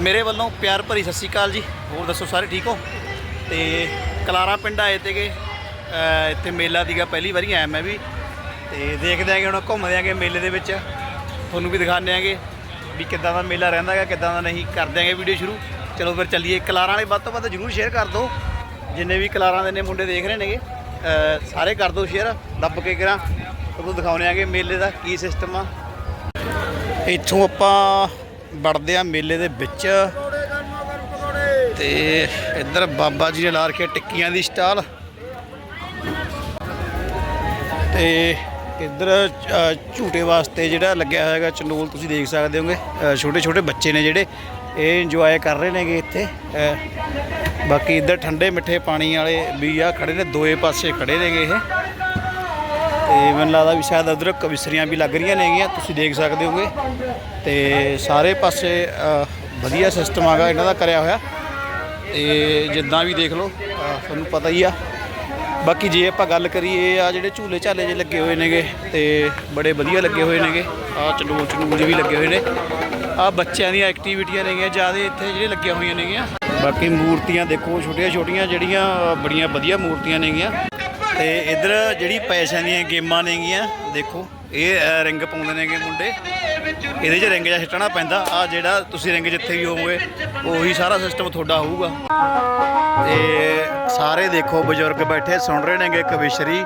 ਮੇਰੇ ਵੱਲੋਂ ਪਿਆਰ ਭਰੀ ਸਤਿ ਸ਼੍ਰੀ ਅਕਾਲ ਜੀ। ਹੋਰ ਦੱਸੋ ਸਾਰੇ ਠੀਕ ਹੋ? ਤੇ ਕਲਾਰਾ ਪਿੰਡ ਆਏ ਤੇਗੇ। ਅਹ ਇੱਥੇ ਮੇਲਾ ਦੀਗਾ ਪਹਿਲੀ ਵਾਰੀ ਆਇਆ ਮੈਂ ਵੀ। ਤੇ ਦੇਖਦੇ ਆਂਗੇ ਹੁਣ, ਘੁੰਮਦੇ ਆਂਗੇ ਮੇਲੇ ਦੇ ਵਿੱਚ। ਤੁਹਾਨੂੰ ਵੀ ਦਿਖਾਉਂਦੇ ਆਂਗੇ ਵੀ ਕਿੱਦਾਂ ਦਾ ਮੇਲਾ ਰਹਿੰਦਾ ਹੈਗਾ, ਕਿੱਦਾਂ ਦਾ ਨਹੀਂ। ਕਰ ਦਿਆਂਗੇ ਵੀਡੀਓ ਸ਼ੁਰੂ। ਚਲੋ ਫਿਰ ਚੱਲੀਏ। ਕਲਾਰਾਂ ਵਾਲੇ ਵੱਧ ਤੋਂ ਵੱਧ ਜਰੂਰ ਸ਼ੇਅਰ ਕਰ ਦਿਓ। ਜਿੰਨੇ ਵੀ ਕਲਾਰਾਂ ਦੇ ਨੇ ਮੁੰਡੇ ਦੇਖ ਰਹੇ ਨੇਗੇ ਸਾਰੇ ਕਰ ਦਿਓ ਸ਼ੇਅਰ ਦੱਬ ਕੇ ਕਰਾਂ। ਤੁਹਾਨੂੰ ਦਿਖਾਉਂਦੇ ਆਂਗੇ ਮੇਲੇ ਦਾ ਕੀ ਸਿਸਟਮ ਆ। ਇੱਥੋਂ ਆਪਾਂ ਵੜਦੇ ਆ ਮੇਲੇ ਦੇ ਵਿੱਚ। ਤੇ ਇੱਧਰ ਬਾਬਾ ਜੀ ਨੇ ਲਾ ਰੱਖਿਆ ਟਿੱਕੀਆਂ ਦੀ ਸਟਾਲ। ਤੇ ਇੱਧਰ ਝੂਟੇ ਵਾਸਤੇ ਜਿਹੜਾ ਲੱਗਿਆ ਹੋਇਆ ਹੈਗਾ ਚੰਡੋਲ, ਤੁਸੀਂ ਦੇਖ ਸਕਦੇ ਹੋਗੇ। ਛੋਟੇ ਛੋਟੇ ਬੱਚੇ ਨੇ ਜਿਹੜੇ, ਇਹ ਇੰਜੋਏ ਕਰ ਰਹੇ ਨੇਗੇ ਇੱਥੇ। ਬਾਕੀ ਇੱਧਰ ਠੰਡੇ ਮਿੱਠੇ ਪਾਣੀ ਵਾਲੇ ਵੀ ਆ, ਖੜੇ ਨੇ, ਦੋਏ ਪਾਸੇ ਖੜੇ ਨੇਗੇ ਇਹ। ਤੇ ਮੈਨੂੰ ਲੱਗਦਾ ਵੀ ਸ਼ਾਇਦ ਉਧਰ ਕਵਿਸਰੀਆਂ ਵੀ ਲੱਗ ਰਹੀਆਂ ਨੇਗੀਆਂ, ਤੁਸੀਂ ਦੇਖ ਸਕਦੇ ਹੋਗੇ। ਤੇ ਸਾਰੇ ਪਾਸੇ ਵਧੀਆ ਸਿਸਟਮ ਆਗਾ ਇਹਨਾਂ ਦਾ ਕਰਿਆ ਹੋਇਆ। ਤੇ ਜਿੱਦਾਂ ਵੀ ਦੇਖ ਲਓ ਤੁਹਾਨੂੰ ਪਤਾ ਹੀ ਆ। ਬਾਕੀ ਜੇ ਆਪਾਂ ਗੱਲ ਕਰੀਏ ਆ ਜਿਹੜੇ ਝੂਲੇ ਝਾਲੇ ਜੇ ਲੱਗੇ ਹੋਏ ਨੇਗੇ, ਤੇ ਬੜੇ ਵਧੀਆ ਲੱਗੇ ਹੋਏ ਨੇਗੇ। ਆ ਚੰਡੂਲ ਚੰਡੂਲ ਜਿਹੇ ਵੀ ਲੱਗੇ ਹੋਏ ਨੇ। ਆ ਬੱਚਿਆਂ ਦੀਆਂ ਐਕਟੀਵਿਟੀਆਂ ਨੇਗੀਆਂ, ਜ਼ਿਆਦਾ ਇੱਥੇ ਜਿਹੜੇ ਲੱਗੀਆਂ ਹੋਈਆਂ ਨੇਗੀਆਂ। ਬਾਕੀ ਮੂਰਤੀਆਂ ਦੇਖੋ ਛੋਟੀਆਂ ਛੋਟੀਆਂ ਜਿਹੜੀਆਂ, ਬੜੀਆਂ ਵਧੀਆ ਮੂਰਤੀਆਂ ਨੇਗੀਆਂ। ਤੇ ਇਧਰ ਜਿਹੜੀ ਪੈਸਿਆਂ ਦੀਆਂ ਗੇਮਾਂ ਨੇਗੀਆਂ, ਦੇਖੋ, ਇਹ ਰਿੰਗ ਪਾਉਂਦੇ ਨੇਗੇ ਮੁੰਡੇ। ਇਹਦੇ 'ਚ ਰਿੰਗ ਜਿਹਾ ਸਿੱਟਣਾ ਪੈਂਦਾ। ਆ ਜਿਹੜਾ ਤੁਸੀਂ ਰਿੰਗ ਜਿੱਥੇ ਵੀ ਹੋਵੋਗੇ, ਉਹੀ ਸਾਰਾ ਸਿਸਟਮ ਤੁਹਾਡਾ ਹੋਊਗਾ। ਤੇ ਸਾਰੇ ਦੇਖੋ, ਬਜ਼ੁਰਗ ਬੈਠੇ ਸੁਣ ਰਹੇ ਨੇਗੇ ਕਵਿਸ਼ਰੀ।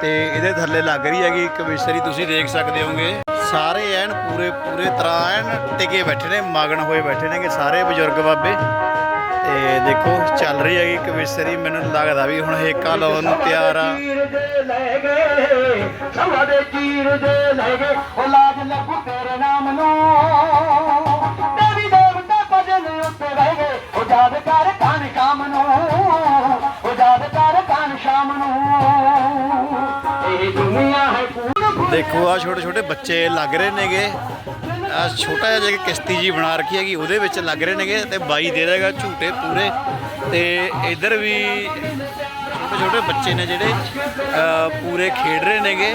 ਤੇ ਇਹਦੇ ਥੱਲੇ ਲੱਗ ਰਹੀ ਹੈਗੀ ਕਵਿਸ਼ਰੀ, ਤੁਸੀਂ ਦੇਖ ਸਕਦੇ ਹੋਗੇ ਸਾਰੇ ਐਨ ਪੂਰੇ ਪੂਰੇ ਤਰ੍ਹਾਂ ਐਨ ਟਿਕੇ ਬੈਠੇ ਨੇ ਮਗਨ ਹੋਏ ਬੈਠੇ ਨੇਗੇ ਸਾਰੇ ਬਜ਼ੁਰਗ ਬਾਬੇ। ਤੇ ਦੇਖੋ, ਚੱਲ ਰਹੀ ਹੈਗੀ ਕਵਿਸ਼ਰੀ ਮੈਨੂੰ ਲੱਗਦਾ ਵੀ ਹੁਣ ਹੇਕਾ ਲਾਉਣ ਨੂੰ ਤਿਆਰ ਆ। ਸਭਾ ਦੇ ਚੀਰ ਦੇ ਲੈ ਗਏ ਉਹ ਲਾਜ ਲੱਗੂ ਤੇਰੇ ਨਾਮ ਨੂੰ ਦੇਵੀ ਦੇਵਤਾ ਭਜਨ ਉੱਤੇ ਰਹਿ ਗਏ ਉਹ ਯਾਦ ਕਰ ਕਾਨ ਸ਼ਾਮ ਨੂੰ ਉਹ ਯਾਦ ਕਰ ਕਾਨ ਸ਼ਾਮ ਨੂੰ ਇਹ ਦੁਨੀਆ ਹੈ ਦੇਖੋ ਆ ਛੋਟੇ ਛੋਟੇ ਬੱਚੇ ਲੱਗ ਰਹੇ ਨੇਗੇ। ਆ ਛੋਟਾ ਜਿਹਾ ਜਿਹੜੀ ਕਿਸ਼ਤੀ ਜੀ ਬਣਾ ਰੱਖੀ ਹੈਗੀ, ਉਹਦੇ ਵਿੱਚ ਲੱਗ ਰਹੇ ਨੇਗੇ ਤੇ ਬਾਈ ਦੇ ਦੇਗਾ ਝੂਟੇ ਪੂਰੇ। ਤੇ ਇੱਧਰ ਵੀ ਛੋਟੇ ਛੋਟੇ ਬੱਚੇ ਨੇ ਜਿਹੜੇ ਪੂਰੇ ਖੇਡ ਰਹੇ ਨੇਗੇ,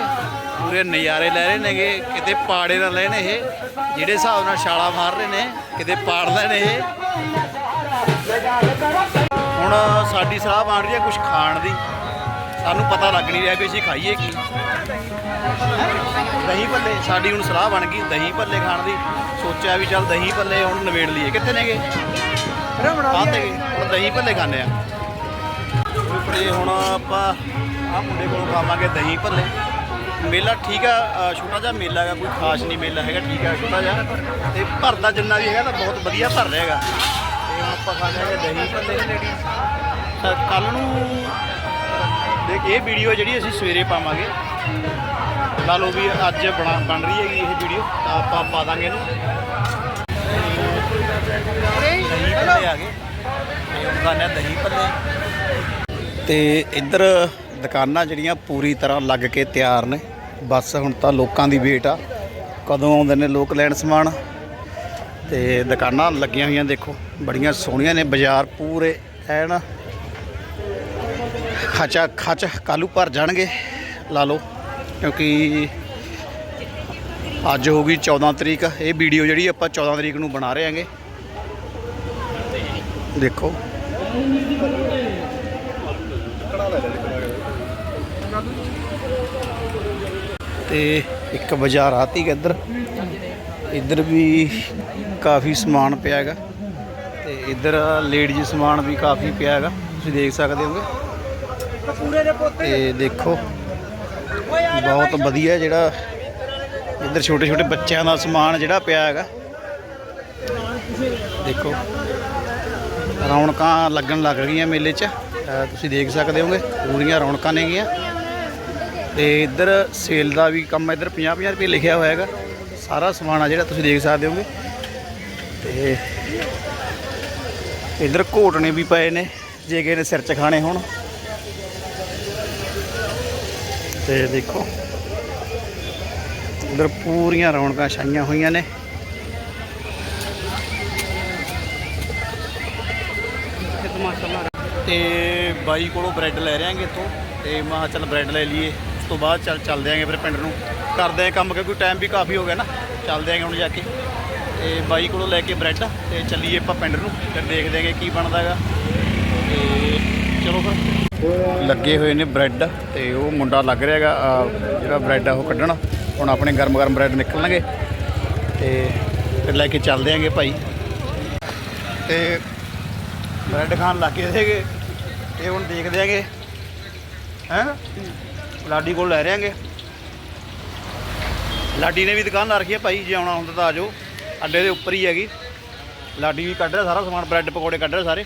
ਪੂਰੇ ਨਜ਼ਾਰੇ ਲੈ ਰਹੇ ਨੇਗੇ। ਕਿਤੇ ਪਾੜੇ ਨਾਲ ਲੈਣ ਇਹ, ਜਿਹੜੇ ਹਿਸਾਬ ਨਾਲ ਛਾਲਾ ਮਾਰ ਰਹੇ ਨੇ, ਕਿਤੇ ਪਾੜ ਲੈਣ ਇਹ। ਹੁਣ ਸਾਡੀ ਸਲਾਹ ਬਣ ਰਹੀ ਹੈ ਕੁਝ ਖਾਣ ਦੀ। ਸਾਨੂੰ ਪਤਾ ਲੱਗ ਨਹੀਂ ਰਿਹਾ ਵੀ ਅਸੀਂ ਖਾਈਏ ਕੀ। ਦਹੀਂ ਭੱਲੇ ਸਾਡੀ ਹੁਣ ਸਲਾਹ ਬਣ ਗਈ ਦਹੀਂ ਭੱਲੇ ਖਾਣ ਦੀ। ਸੋਚਿਆ ਵੀ ਚੱਲ ਦਹੀਂ ਭੱਲੇ ਹੁਣ ਨਵੇੜ ਲਈਏ। ਕਿੱਥੇ ਨੇਗੇ? ਆਹ ਤੇ ਹੁਣ ਦਹੀਂ ਭੱਲੇ ਖਾਣੇ ਆ। ਤੇ ਹੁਣ ਆਪਾਂ ਆਹ ਮੁੰਡੇ ਕੋਲੋਂ ਖਾਵਾਂਗੇ ਦਹੀਂ ਭੱਲੇ। ਮੇਲਾ ਠੀਕ ਆ ਛੋਟਾ ਜਿਹਾ ਮੇਲਾ ਹੈਗਾ ਕੋਈ ਖਾਸ ਨਹੀਂ ਮੇਲਾ ਹੈਗਾ ਠੀਕ ਆ ਛੋਟਾ ਜਿਹਾ। ਤੇ ਭਰਦਾ ਜਿੰਨਾ ਵੀ ਹੈਗਾ ਤਾਂ ਬਹੁਤ ਵਧੀਆ ਭਰ ਰਿਹਾ ਹੈਗਾ। ਤੇ ਆਪਾਂ ਖਾ ਜਾਵਾਂਗੇ ਦਹੀਂ ਭੱਲੇ। ਕੱਲ ਨੂੰ ਦੇਖ, ਇਹ ਵੀਡੀਓ ਜਿਹੜੀ ਅਸੀਂ ਸਵੇਰੇ ਪਾਵਾਂਗੇ ਲਾ ਲਓ ਵੀ ਅੱਜ ਬਣਾ, ਬਣ ਰਹੀ ਹੈਗੀ ਇਹ ਵੀਡੀਓ ਤਾਂ ਆਪਾਂ ਪਾ ਦਾਂਗੇ ਇਹਨੂੰ। ਦਹੀਂ ਭੱਲੇ ਆ ਗਏ। ਤੇ ਦਹੀਂ ਭੱਲੇ ਤੇ ਇੱਧਰ ਦੁਕਾਨਾਂ ਜਿਹੜੀਆਂ ਪੂਰੀ ਤਰ੍ਹਾਂ ਲੱਗ ਕੇ ਤਿਆਰ ਨੇ। ਬਸ ਹੁਣ ਤਾਂ ਲੋਕਾਂ ਦੀ ਵੇਟ ਆ। ਕਦੋਂ ਆਉਂਦੇ ਨੇ ਲੋਕ ਲੈਣ ਸਮਾਨ? ਤੇ ਦੁਕਾਨਾਂ ਲੱਗੀਆਂ ਹੋਈਆਂ ਦੇਖੋ, ਬੜੀਆਂ ਸੋਹਣੀਆਂ ਨੇ, ਬਾਜ਼ਾਰ ਪੂਰੇ ਐਨ ਖਚਾ ਖਚ ਕਾਲੂ ਭਰ ਜਾਣਗੇ, ਲਾ ਲਓ, ਕਿਉਂਕਿ ਅੱਜ ਹੋ ਗਈ 14 ਤਰੀਕ, ਇਹ ਵੀਡੀਓ ਜਿਹੜੀ ਆਪਾਂ 14 ਤਰੀਕ ਨੂੰ ਬਣਾ ਰਹੇ ਹਾਂਗੇ। ਦੇਖੋ। ਤੇ ਇੱਕ ਬਾਜ਼ਾਰ ਆਤੀ ਇੱਧਰ? ਇੱਧਰ ਵੀ ਕਾਫੀ ਸਮਾਨ ਪਿਆ ਹੈਗਾ, ਤੇ ਇੱਧਰ ਲੇਡੀਜ਼ ਸਮਾਨ ਵੀ ਕਾਫੀ ਪਿਆ ਹੈਗਾ, ਤੁਸੀਂ ਦੇਖ ਸਕਦੇ ਹੋਗੇ। ਤੇ ਦੇਖੋ, ਬਹੁਤ ਵਧੀਆ ਜਿਹੜਾ ਇੱਧਰ ਛੋਟੇ ਛੋਟੇ ਬੱਚਿਆਂ ਦਾ ਸਮਾਨ ਜਿਹੜਾ ਪਿਆ ਹੈਗਾ। ਦੇਖੋ, ਰੌਣਕਾਂ ਲੱਗਣ ਲੱਗ ਗਈਆਂ ਮੇਲੇ 'ਚ। ਤੁਸੀਂ ਦੇਖ ਸਕਦੇ ਹੋਗੇ, ਪੂਰੀਆਂ ਰੌਣਕਾਂ ਨੇਗੀਆਂ ਤੇ ਇੱਧਰ ਸੇਲ ਦਾ ਵੀ ਕੰਮ ਇੱਧਰ 50 50 ਰੁਪਏ ਲਿਖਿਆ ਹੋਇਆ ਹੈਗਾ। ਸਾਰਾ ਸਮਾਨ ਆ ਜਿਹੜਾ ਤੁਸੀਂ ਦੇਖ ਸਕਦੇ ਹੋਗੇ। ਤੇ ਇੱਧਰ ਘੋਟਣੇ ਵੀ ਪਏ ਨੇ, ਜੇ ਕਿਸੇ ਨੇ ਸਿਰ 'ਚ ਖਾਣੇ ਹੋਣ। ਤੇ ਦੇਖੋ। ਉਧਰ ਪੂਰੀਆਂ ਰੌਣਕਾਂ ਛਾਈਆਂ ਹੋਈਆਂ ਨੇ। ਤੇ ਬਾਈ ਕੋਲੋਂ ਬ੍ਰੈਡ ਲੈ ਰਹੇ ਇੱਥੋਂ। ਤੇ ਮੈਂ ਚੱਲ ਬ੍ਰੈਡ ਲੈ ਲਈਏ। ਉਸ ਤੋਂ ਬਾਅਦ ਚੱਲ ਚੱਲਦੇ ਆਂਗੇ ਫਿਰ ਪਿੰਡ ਨੂੰ। ਕਰਦੇ ਆਂ ਕੰਮ ਕਿਉਂਕਿ ਟਾਈਮ ਵੀ ਕਾਫੀ ਹੋ ਗਿਆ ਨਾ। ਚੱਲਦੇ ਆਂਗੇ ਹੁਣ ਜਾ ਕੇ। ਤੇ ਬਾਈ ਕੋਲੋਂ ਲੈ ਕੇ ਬ੍ਰੈਡ। ਤੇ ਚੱਲੀਏ ਆਪਾਂ ਪਿੰਡ ਨੂੰ। ਫਿਰ ਦੇਖਦੇ ਆਂਗੇ ਕੀ ਬਣਦਾ ਹੈਗਾ। ਤੇ ਚਲੋ ਫਿਰ। ਲੱਗੇ ਹੋਏ ਨੇ ਬ੍ਰੈਡ ਤੇ ਉਹ ਮੁੰਡਾ ਲੱਗ ਰਿਹਾ ਹੈਗਾ ਜਿਹੜਾ ਬ੍ਰੈਡ ਆ ਉਹ ਕੱਢਣਾ। ਹੁਣ ਆਪਣੇ ਗਰਮ ਗਰਮ ਬ੍ਰੈਡ ਨਿਕਲਣਗੇ ਤੇ ਫਿਰ ਲੈ ਕੇ ਚੱਲਦੇ ਆਂਗੇ ਭਾਈ। ਤੇ ਬ੍ਰੈਡ ਖਾਣ ਲੱਗੇ ਸੀਗੇ ਤੇ ਹੁਣ ਦੇਖਦੇ ਆਂਗੇ, ਹੈਂ? ਲਾਡੀ ਕੋਲ ਲੈ ਰਿਆਂਗੇ ਲਾਡੀ ਨੇ ਵੀ ਦੁਕਾਨ ਲਾ ਰੱਖੀ ਹੈ ਭਾਈ, ਜੇ ਆਉਣਾ ਹੁੰਦਾ ਤਾਂ ਆ ਜਾਓ। ਅੱਡੇ ਦੇ ਉੱਪਰ ਹੀ ਹੈਗੀ। ਲਾਡੀ ਵੀ ਕੱਢ ਰਿਹਾ ਸਾਰਾ ਸਮਾਨ, ਬ੍ਰੈਡ ਪਕੌੜੇ ਕੱਢ ਰਿਹਾ ਸਾਰੇ।